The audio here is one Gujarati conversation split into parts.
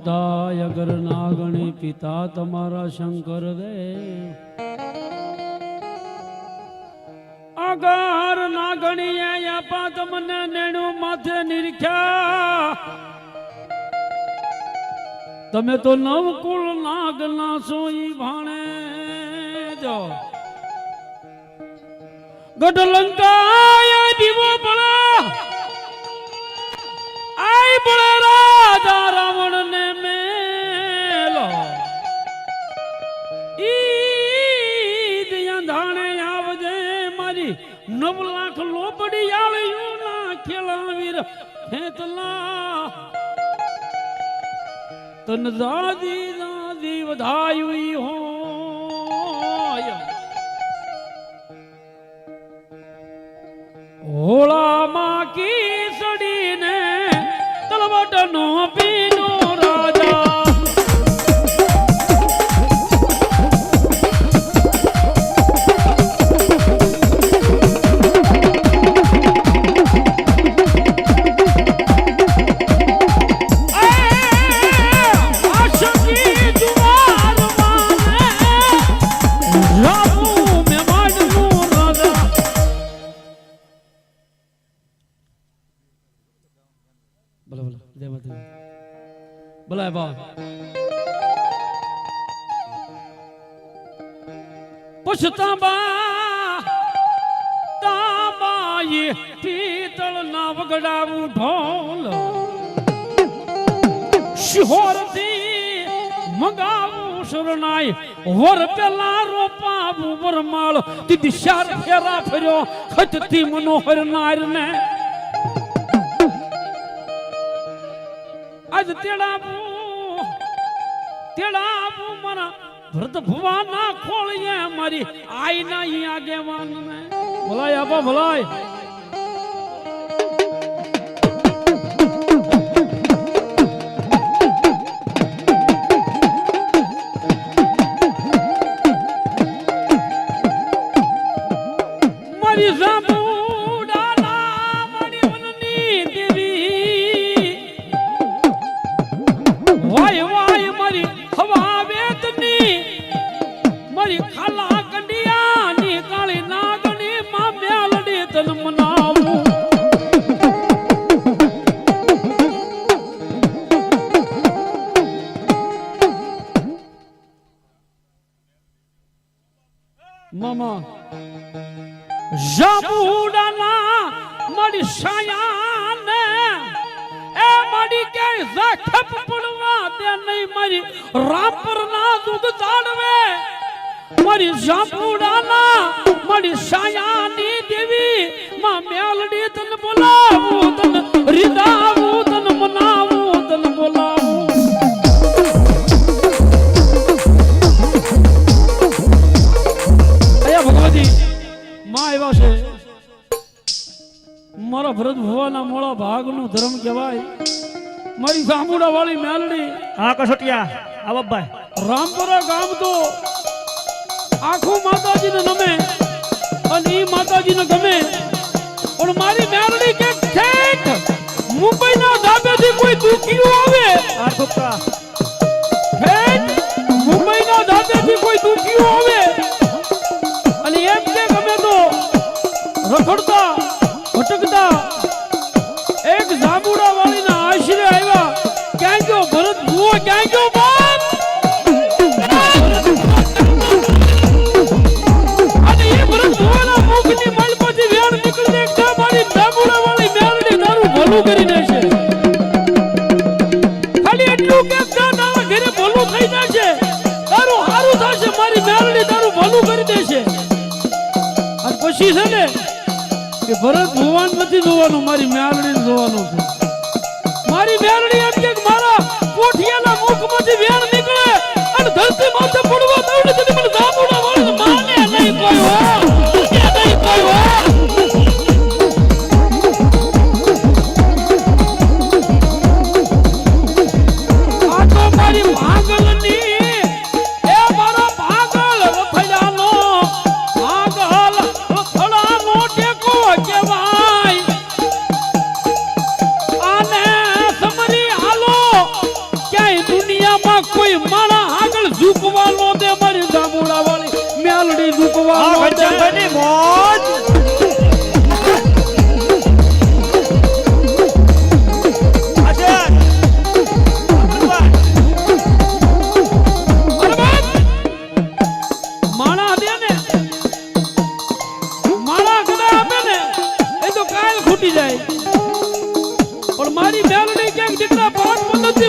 માતા અગર નાગણી પિતા તમારા શંકર દેવ અગર નાગણી આપા તમને નેણું માથે નિરખ્યા. તમે તો નવકુળ નાગ ના સોઈ ભાણે. જો ગઢલંકા દીવો બળે રાજા રાવણ ને મેલો. ઈ દિયા ધાણે આવજે મારી નવ લાખ લોબડી આળ્યું ના ખેલાવીર ખેતલા તન દાદી દાદી વધાયું હો હોળામાં બોલો બોલો, જય માતા બોલાય બા પુષ્તાબા તાબાઈ પીતળ ના વગડાવું ઢોલ. શિહોરથી મગાવું શરણાઈ. વર પેલા રોપાવું વરમાળ. દીદી શાર ફેરા ફર્યો ખતથી મનોહર નાર ને આજ તેડાવું તેડાવું મારા ભરત ભુવાના ખોળીએ મારી આઈના આગેવાન ને ભલાય આપા ભલાય. મારી રાપરના દૂધ તાડવે મારી જાંબુડાના, મારી સાયાની દેવી, માં મેલડી તન બોલાવું, તન રીદાવું તન મનાવું, તન બોલાવું. મારા ભરત ભુવાના મોળા ભાગનું ધર્મ કહેવાય. મારી સામુડા વાળી મેલડી હા કસોટિયા. આ બાબાઈ રામપુરા ગામ તો આખું માતાજીને નમે અને ઈ માતાજીને ગમે. પણ મારી મેલડી કે ઠેક મુંબઈના ધાબેથી કોઈ દુખીઓ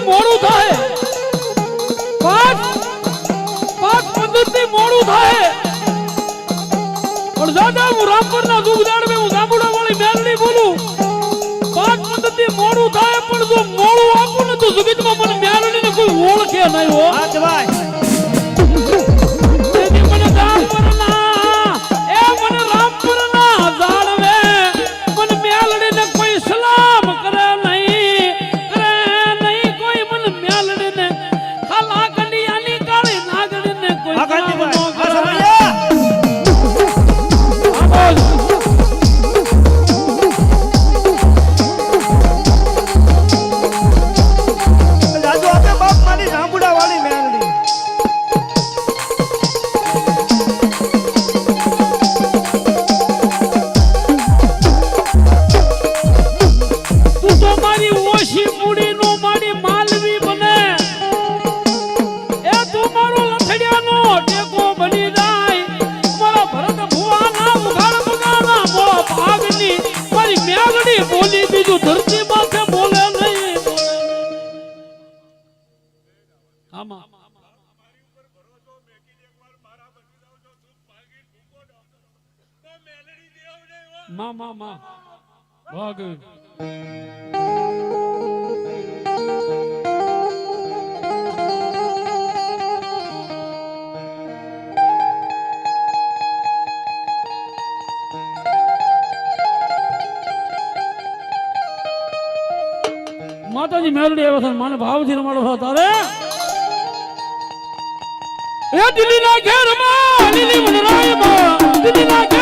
પદ્ધતિ મોડું થાય. પાંચ પાંચ પદ્ધતિ મોડું થાય. ભાગ. માતાજી મેલડી આવ્યા છે મને ભાવથી રમાડો છો તારે? એ દિલ્હીના ઘેરમાં લીલી વનરાયમાં દિલ્હીના ઘેરમાં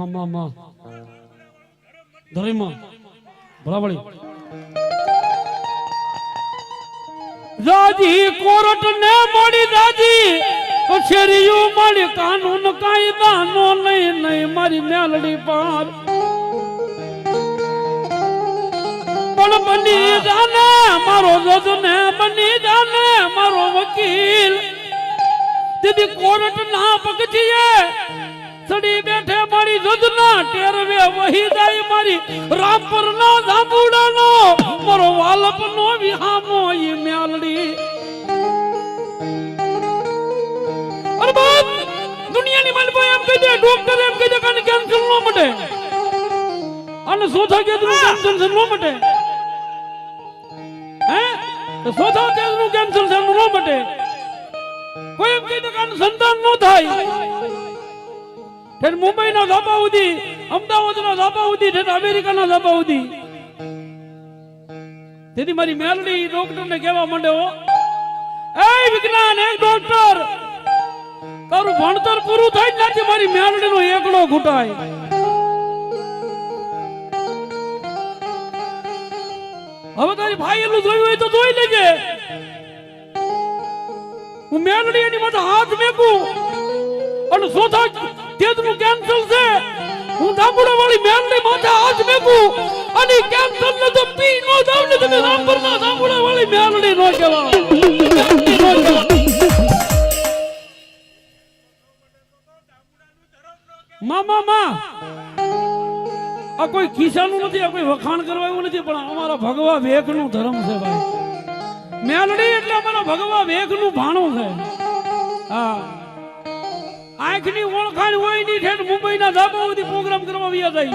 માં માં માં. ધરીમાં ભલાવળી. દાદી કોરટ ને મળી દાદી કચેરીઓ મળી, કાનૂન કાયદા નો નહીં નહીં મારી મેલડી પાર. પણ બની જાને, મારો જજ ને બની જાને, મારો વકીલ. દીદી કોર્ટ ના પગથીએ સડી બેઠે મારી જજના ટેરવે વહી જાય મારી. રામપર ધાબુડા નો મારો વાલપ નો વિહામો ઈ મ્યાલડી. અરે બાપ, દુનિયાની માલપો એમ કહી દે ડોક્ટર એમ કહી દે કાન કેન્સર નો મટે. અને સોથા કેદનું કેન્સર નો મટે. હે? તો સોથા કેદનું કેન્સર નો મટે. કોઈ એમ કહી દે કાન સંતાન નો થાય. ઠેર મુંબઈના ધાબા સુધી અમદાવાદના ધાબા સુધી ઠેર અમેરિકાના ધાબા સુધી તેથી મારી મેલડી ડોક્ટરને કહેવા માંડ્યો એ વિજ્ઞાન, એક ડોક્ટર, તારું ભણતર પૂરું થાય જ નથી મારી મેલડીનો એકડો ઘૂંટાય. હવે તારી ભાઈ એટલું જોયું હોય તો જોઈ લેજે. હું મેલડી એની માટે હાથ મેકું અને સોથા તેજનું કેન્સલ છે હું ડાબુડા વાળી મેલડી માથે હાથ મેકું અને કેન્સલ ન તો પી નો જાવ ને તમે રામપર ના ડાબુડા વાળી મેલડી નો કહેવા કહેવા મા આ કોઈ ખિસ્સાનું નથી, આ કોઈ વખાણ કરવા એવું નથી, પણ અમારા ભગવા વેગનું ધર્મ છે, ભાઈ. મેલડી એટલે અમારા ભગવા વેગનું ભાણું છે. હા. આંખની ઓળખાણ હોયની ઠેઠ મુંબઈના ધાબા સુધી પ્રોગ્રામ કરવા વ્યા જાય.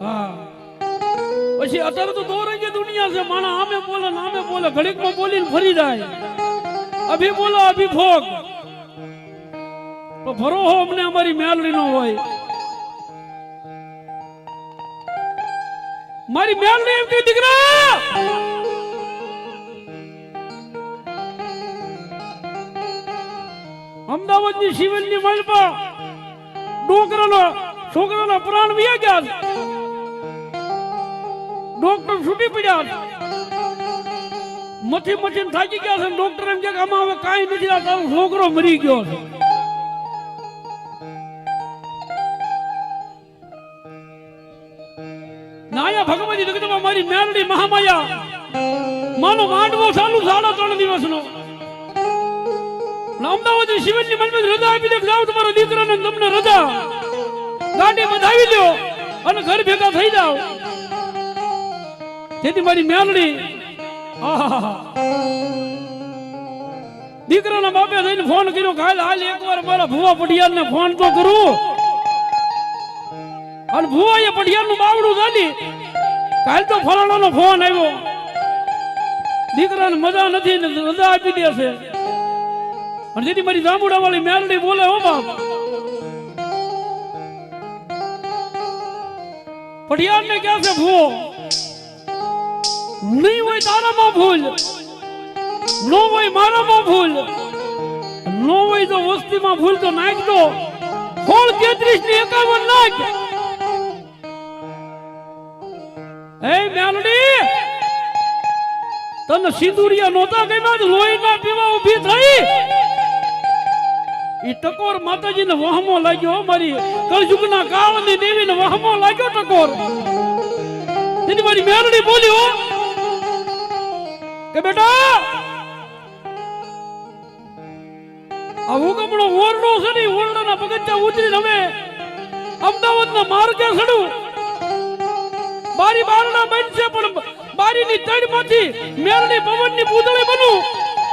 હા. પછી અત્યારે તો દોરંગી દુનિયા છે. માણા આમે બોલે ને આમે બોલે. ઘડીકમાં બોલીને ફરી જાય. અભી બોલો, અભી ભોગ. તો ભરોહો અમને, અમારી મેલડી નો હોય. મારી મેલડી એમ કે દીકરા! અમદાવાદની સિવિલની માલપા ડોકરાનો, છોકરાના પ્રાણ વિયા ગયા ડોક્ટર છૂટી પડ્યા. મથી મથીને થાકી ગયા છે. ડોક્ટર એમ કે આમાં હવે કાંઈ નથી તારો છોકરો મરી ગયો છે. નાયા ભગવતી જગદંબા મારી મેરડી મહામાયા. માનો માંડવો ચાલુ સાડા ત્રણ દિવસનો. અને શિવજી મનમાં રજા આપી દે જાઓ તમારા દીકરાને તમને રજા. ગાડી બંધાવી લ્યો અને ઘર ભેગા થઈ જાઓ. તેથી મારી મેલડી દીકરાના બાપે થઈને ફોન કર્યો કાલે હાલ એકવાર મારા ભુવા પટિયાલને ફોન તો કરું. અને ભુવા ભુવાએ પટિયાલનું બાવડું ચાલી કાલ તો ફલાણાનો ફોન આવ્યો. દીકરાને મજા નથી રજા આપી દે છે. અને જેથી મારી જાંબુડા વાળી મેલડી બોલે, હો બાપ. પટિયાલ ને ક્યાં છે, ભૂવો, નહીં હોય તારામાં ભૂલ, નો હોય મારામાં ભૂલ, નો હોય તો વસ્તીમાં ભૂલ તો નાખ દો. સોળ તેત્રીસની એકાવન નાખ એ મેલડી તને સિંદુરિયા નહોતા ગમ્યા લોહી ના પીવા ઊભી થઈ? ઈ ટકોર માતાજીને વહમો લાગ્યો મારી. કળજુગના કાળની દેવીને વહમો લાગ્યો ટકોર. તેની મારી મેરડી બોલી હો. કે બેટા, આ હુકમણો ઓરડો છે ને ઓરડાના પગથિયા ઉતરીને હવે અમદાવાદના માર્ગે ચડું બારી બારણા બનશે પણ બારીની તડમાંથી મેરડી પવનની પૂતળી બનું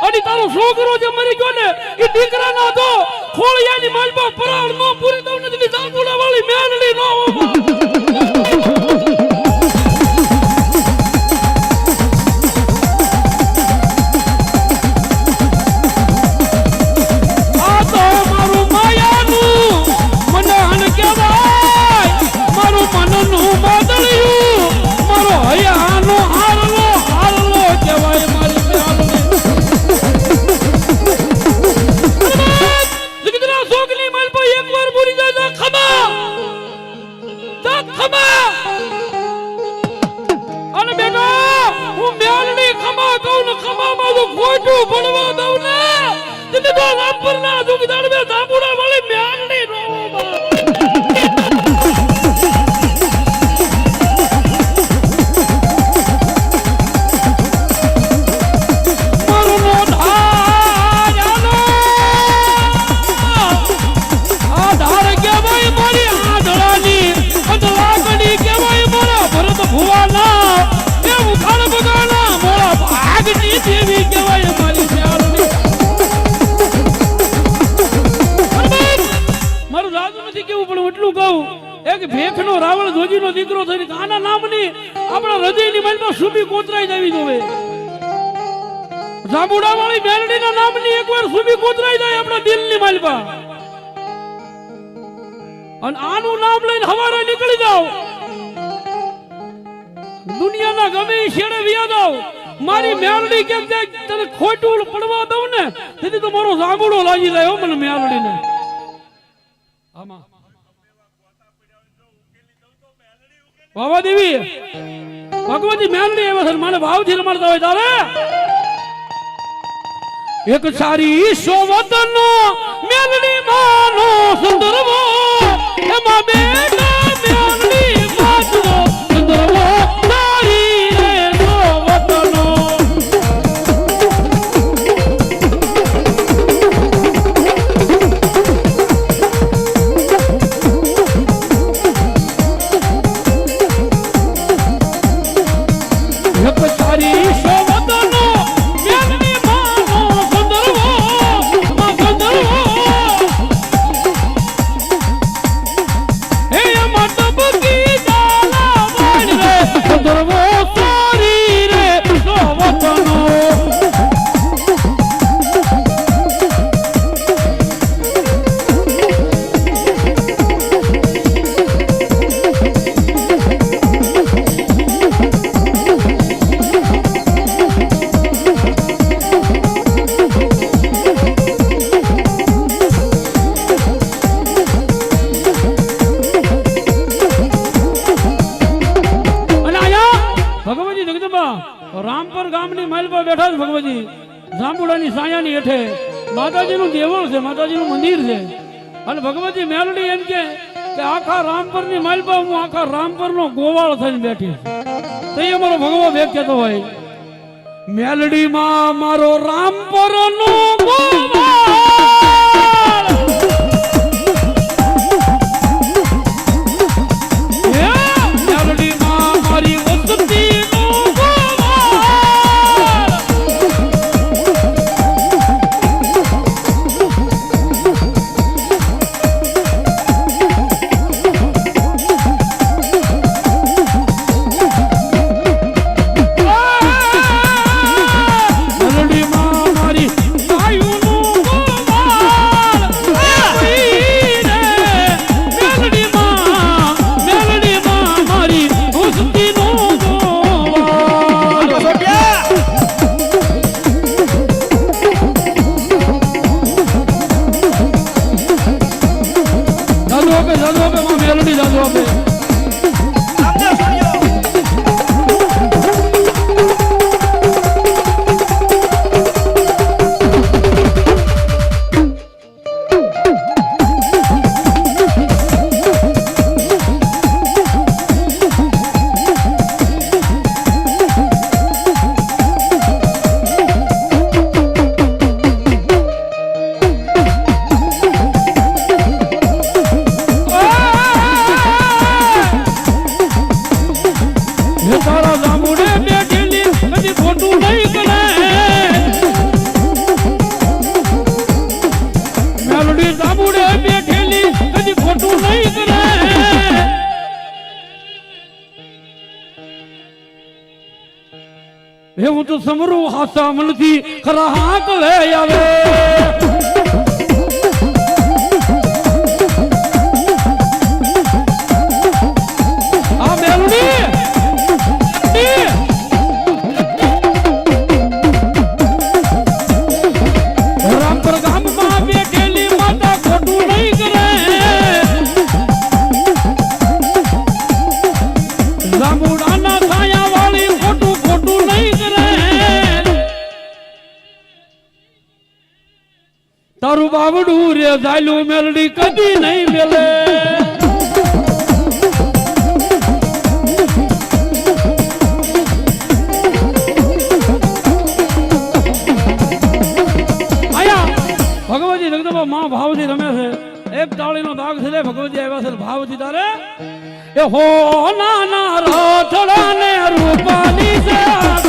અને તારો છોકરો જે મરી ગયો ને એ દીકરા ના તો ખોળિયાની માલમાં પરાળ નો પૂરી દઉં નથી. જાંબુડા વાળી મેરડી નો તેને તો રામપર ના દુખ દાડવે ધાબુડા સુબી કોતરાઈ જવી જોવે જાંબુડા વાળી મેલડીના નામની એકવાર સુબી કોતરાઈ જાય આપણા દિલની માલપા. અને આનું નામ લઈને હવારે નીકળી જાવ દુનિયાના ગમે છેડે વ્યા જાઓ. મારી મેલડી કેમ જાય તને ખોટું પડવા દઉં ને, તેથી તો મારો સાંભળો લાગી જાય મને મેલડીને આમાં. બાબા દેવી ભગવતી મેલડી એવા છે, મને ભાવથી રમાડતા હોય તારે એક સારી સોવતનો મેલડી માનો સુંદરવો. એમાં બેટા રામપર ગામની માઇલ પર બેઠા છે ભગવતજી જાંબુડાની સાયાની હેઠે. માતાજીનું દેવળ છે, માતાજીનું મંદિર છે. અને ભગવતી મેલડી એમ કે આખા રામપરની માઇલ પર હું આખા રામપરનો ગોવાળ થઈને બેઠી. તો અમારો ભગવો વેગ કહેતો હોય, મેલડીમાં મારો રામપરનો ગોવાળ સમરું હાસા મનથી ખરા હાક લે આવે. બાવડું રે ઝાલું મેલડી કદી નહીં મેલે. માં ભાવથી રમે છે. એક તાળીનો દાગ છે ભગવતી આવ્યા છે ભાવથી તારે. એ હો, નાના રોથડા ને રૂપાની છે.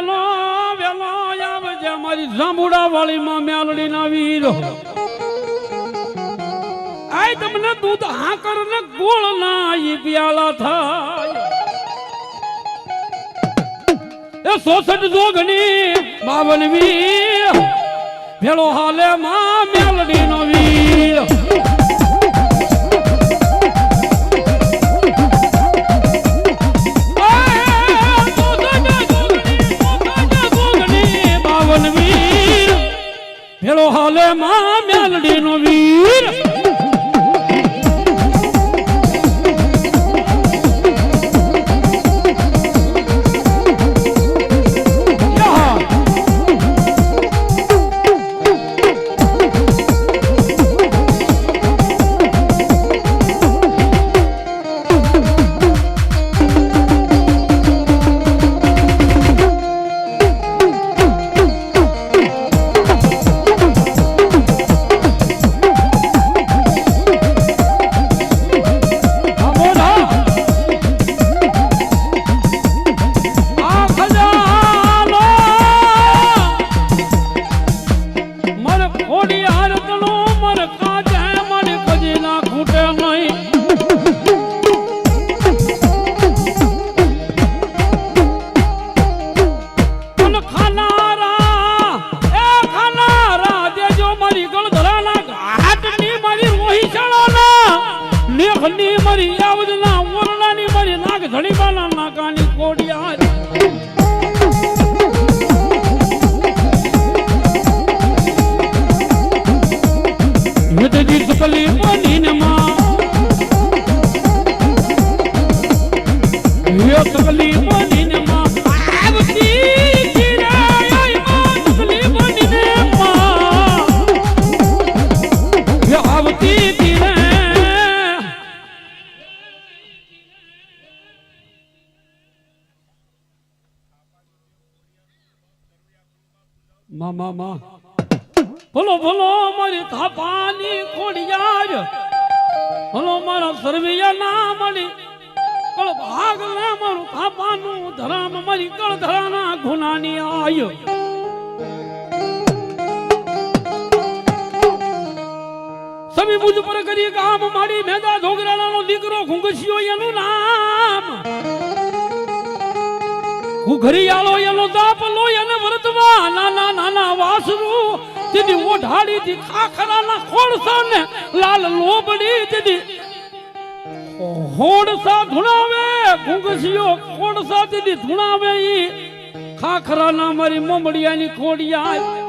વેલો વેલો આવજે મારી જાંબુડા વાળી માં મેલડી ના વીરો આય તમને દૂધ હાકર ને ગોળ ના ઈ પ્યાલા થાય. એ સોસઠ જોગની બાવન વીર. ભેળો હાલે માં ભેળો માં મેલડી નો મારી થાપાની ખોડિયાર. હલો, મારા સરવૈયા ના મળી કળ ભાગ ના મારું થાપાનું ધરામ, મારી કળ ધરાના ગુનાની આય. સમી બુજ પર કરી કામ માડી મેદા ઢોગરાણાનો દીકરો ઘુંઘસિયો એનું નામ. ઘુઘરિયાળો એનો દાપલો એને વ્રતમાં નાના નાના વાસરું દીદી ઓઢાડી દી ખાખરાના ખોળસા ને લાલ લોબડી દીદી હોડસા ધુણાવે ઘુંઘસિયો ખોડસા દીદી ધુણાવે ઈ ખાખરાના મારી મમડિયાની ખોડિયા